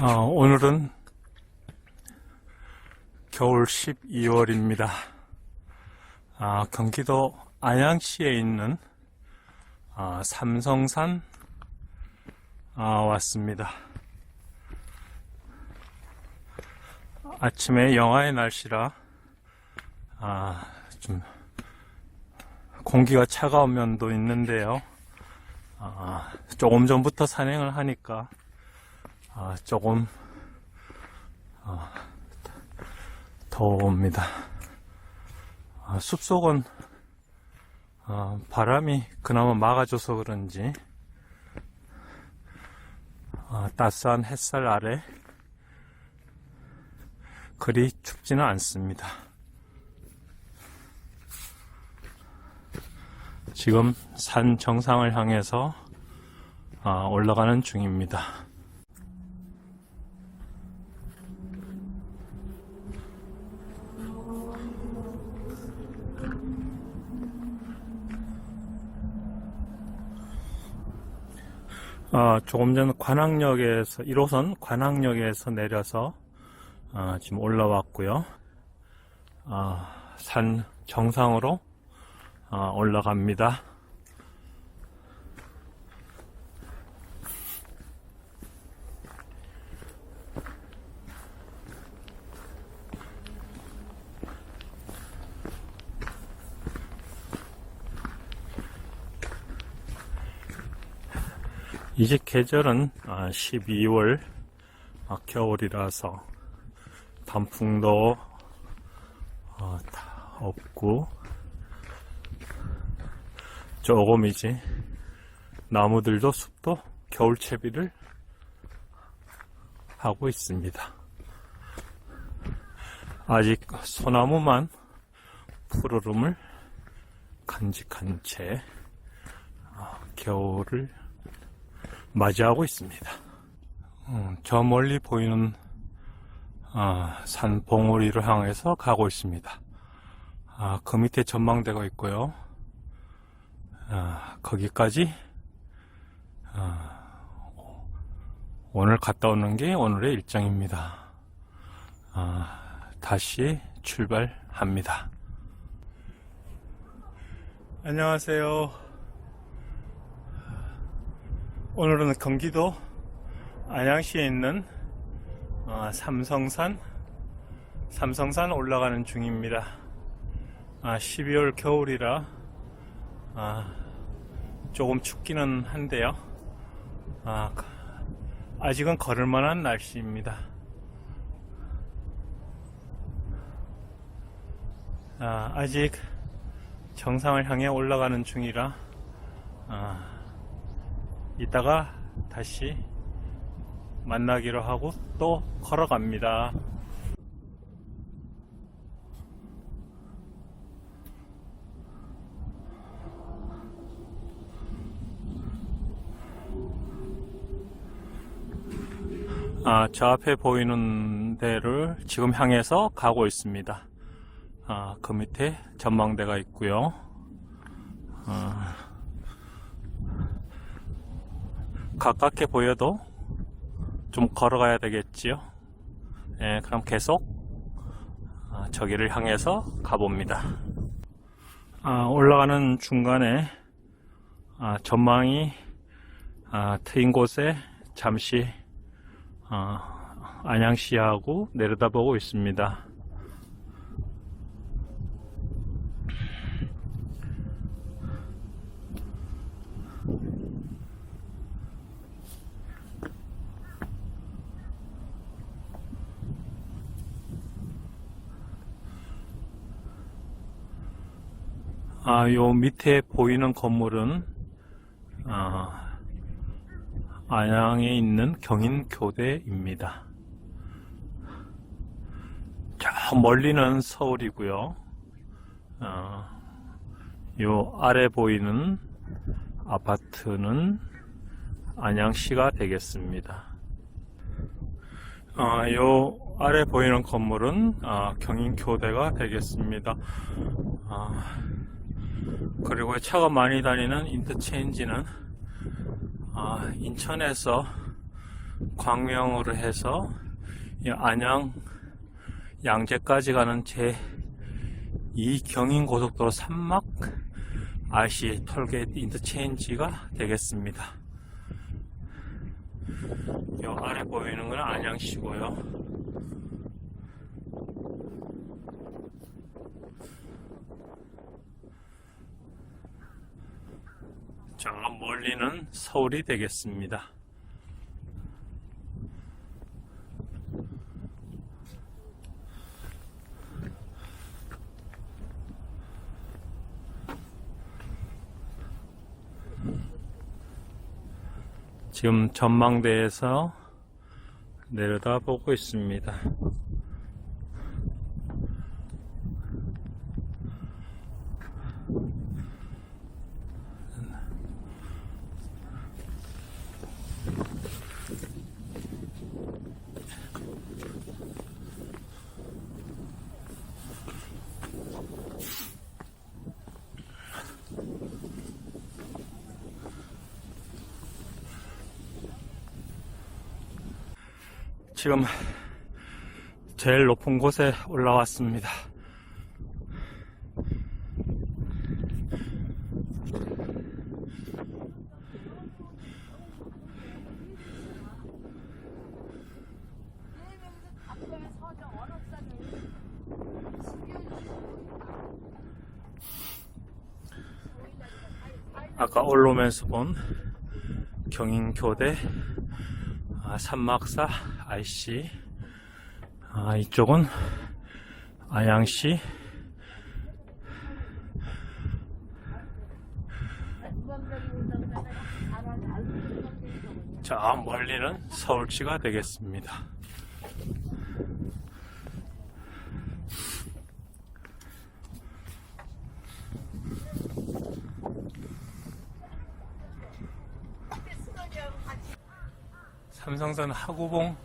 아, 오늘은 겨울 12월입니다. 아, 경기도 안양시에 있는 아, 삼성산 아, 왔습니다. 아침에 영하의 날씨라 아, 좀 공기가 차가운 면도 있는데요. 아, 조금 전부터 산행을 하니까 아, 조금 아, 더웁니다. 아, 숲속은 아, 바람이 그나마 막아줘서 그런지 아, 따스한 햇살 아래 그리 춥지는 않습니다. 지금 산 정상을 향해서 아, 올라가는 중입니다. 아, 조금 전 관악역에서 1호선 관악역에서 내려서 아, 지금 올라왔고요. 아, 산 정상으로 아, 올라갑니다. 이제 계절은 12월 아, 겨울이라서 단풍도 어, 다 없고 조금이지 나무들도 숲도 겨울 채비를 하고 있습니다. 아직 소나무만 푸르름을 간직한 채 어, 겨울을 맞이하고 있습니다. 음, 저 멀리 보이는 아, 산 봉우리를 향해서 가고 있습니다. 아, 그 밑에 전망대가 있고요. 아, 거기까지 아, 오늘 갔다 오는 게 오늘의 일정입니다. 아, 다시 출발합니다. 안녕하세요. 오늘은 경기도 안양시에 있는 어, 삼성산 삼성산 올라가는 중입니다. 아, 12월 겨울이라 아, 조금 춥기는 한데요. 아, 아직은 걸을 만한 날씨입니다. 아, 아직 정상을 향해 올라가는 중이라 아, 이따가 다시 만나기로 하고 또 걸어갑니다. 아, 저 앞에 보이는 데를 지금 향해서 가고 있습니다. 아, 그 밑에 전망대가 있고요. 아, 가깝게 보여도 좀 걸어가야 되겠지요. 예, 그럼 계속 아, 저기를 향해서 가봅니다. 아, 올라가는 중간에 아, 전망이 아, 트인 곳에 잠시 아, 안양시하고 내려다보고 있습니다. 아, 요 밑에 보이는 건물은 아, 안양에 있는 경인교대입니다. 저 멀리는 서울이고요. 어, 요 아래 보이는 아파트는 안양시가 되겠습니다. 아, 요 아래 보이는 건물은 아, 경인교대가 되겠습니다. 아, 그리고 차가 많이 다니는 인터체인지는 아, 인천에서 광명으로 해서 이 안양 양재까지 가는 제 2경인 고속도로 산막 RC 톨게이트 인터체인지가 되겠습니다. 이 아래 보이는 건 안양시고요. 저 멀리는 서울이 되겠습니다. 지금 전망대에서 내려다 보고 있습니다. 지금 제일 높은 곳에 올라왔습니다. 아까 올라오면서 본 경인교대 아, 산막사 IC 아, 이쪽은 안양시 자 멀리는 서울시가 되겠습니다. 삼성선 하구봉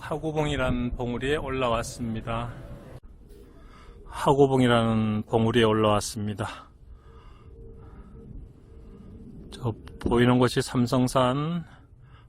하구봉이라는 봉우리에 올라왔습니다. 하구봉이라는 봉우리에 올라왔습니다. 저 보이는 곳이 삼성산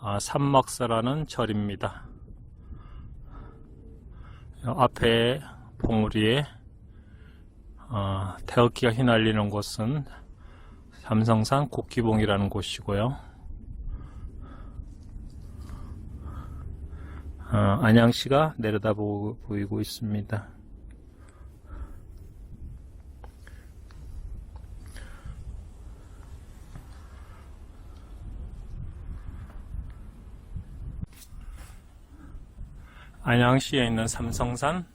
아, 산막사라는 절입니다. 앞에 봉우리에 어, 태극기가 휘날리는 곳은 삼성산 국기봉이라는 곳이고요. 어, 안양시가 내려다 보, 보이고 있습니다. 안양시에 있는 삼성산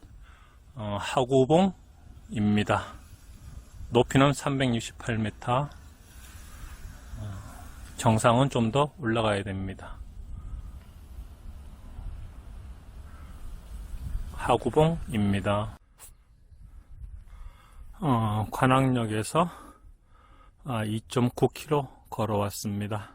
어, 하구봉입니다. 높이는 368m, 어, 정상은 좀 더 올라가야 됩니다. 하구봉입니다. 어, 관악역에서 아, 2.9km 걸어왔습니다.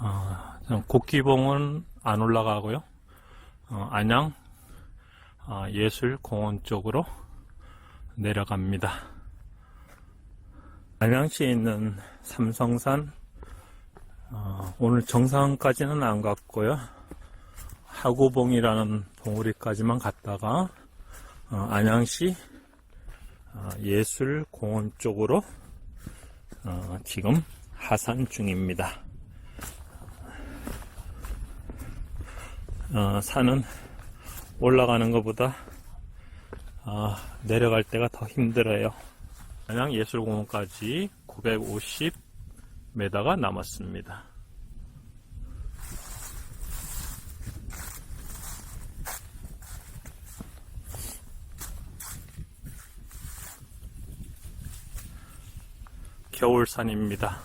어, 곡기봉은 안 올라가고요. 어, 안양 어, 예술공원 쪽으로 내려갑니다. 안양시에 있는 삼성산 어, 오늘 정상까지는 안 갔고요. 하구봉이라는 봉우리까지만 갔다가 어, 안양시 어, 예술공원 쪽으로 어, 지금 하산 중입니다. 어, 산은 올라가는 것보다 어, 내려갈 때가 더 힘들어요. 안양 예술공원까지 950m가 남았습니다. 겨울산입니다.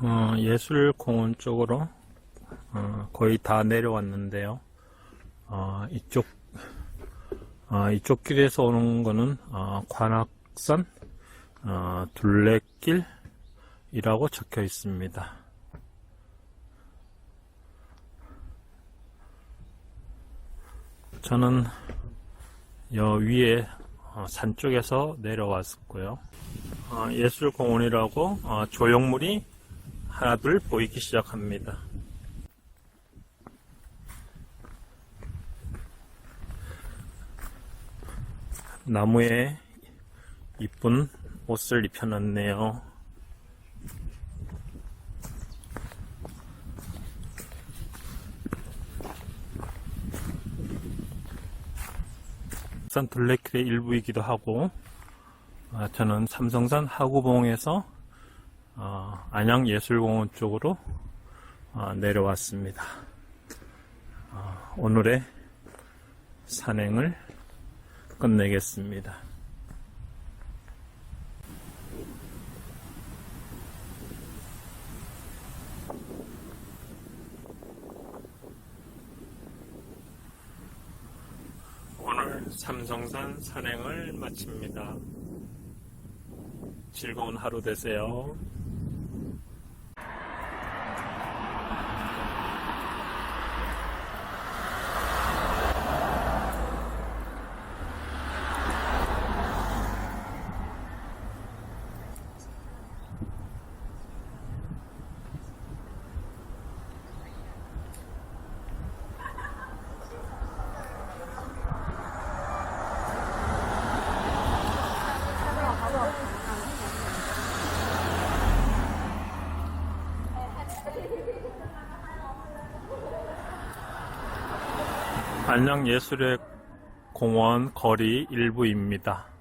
어, 예술공원 쪽으로 어, 거의 다 내려왔는데요. 어, 이쪽 어, 이쪽 길에서 오는 거는 어, 관악산 어, 둘레길이라고 적혀 있습니다. 저는 여 위에 어, 산 쪽에서 내려왔고요. 어, 예술공원이라고 어, 조형물이 하나둘 보이기 시작합니다. 나무에 이쁜 옷을 입혀놨네요. 산 둘레길의 일부이기도 하고 아, 저는 삼성산 하구봉에서 어, 안양예술공원 쪽으로 어, 내려왔습니다. 어, 오늘의 산행을 끝내겠습니다. 오늘 삼성산 산행을 마칩니다. 즐거운 하루 되세요. 안양예술의 공원 거리 일부입니다.